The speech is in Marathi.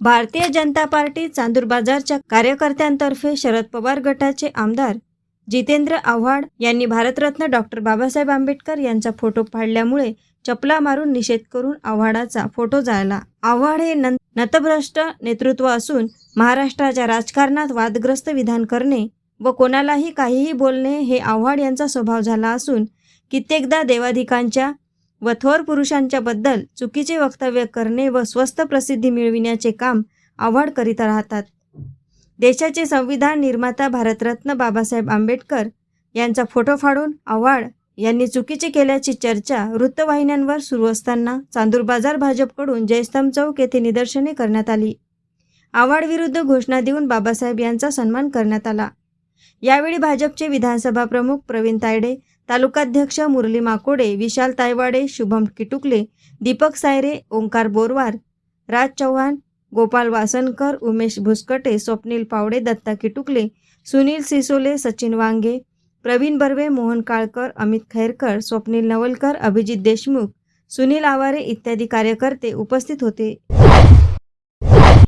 भारतीय जनता पार्टी चांदूर बाजारच्या कार्यकर्त्यांतर्फे शरद पवार गटाचे आमदार जितेंद्र आव्हाड यांनी भारतरत्न डॉक्टर बाबासाहेब आंबेडकर यांचा फोटो फाडल्यामुळे चपला मारून निषेध करून आव्हाडाचा फोटो जाळला. आव्हाड हे नतभ्रष्ट नेतृत्व असून महाराष्ट्राच्या राजकारणात वादग्रस्त विधान करणे व कोणालाही काहीही बोलणे हे आव्हाड यांचा स्वभाव झाला असून कित्येकदा देवाधिकांच्या व थोर पुरुषांच्याबद्दल चुकीचे वक्तव्य करणे व स्वस्त प्रसिद्धी मिळविण्याचे काम आव्हाड करीत राहतात. देशाचे संविधान निर्माता भारतरत्न बाबासाहेब आंबेडकर यांचा फोटो फाडून आव्हाड यांनी चुकीचे केल्याची चर्चा वृत्तवाहिन्यांवर सुरू असताना चांदूर बाजार भाजपकडून जयस्तंभ चौक येथे निदर्शने करण्यात आली. आव्हाड विरुद्ध घोषणा देऊन बाबासाहेब यांचा सन्मान करण्यात आला. यावेळी भाजपचे विधानसभा प्रमुख प्रवीण तायडे तालुकाध्यक्ष मुरली माकोडे विशाल तायवाडे शुभम किटुकले दीपक सायरे ओंकार बोरवार राज चव्हाण गोपाल वासनकर उमेश भुसकटे स्वप्नील पावडे दत्ता किटुकले सुनील सिसोले सचिन वांगे प्रवीण बर्वे मोहन काळकर अमित खैरकर स्वप्नील नवलकर अभिजित देशमुख सुनील आवारे इत्यादी कार्यकर्ते उपस्थित होते.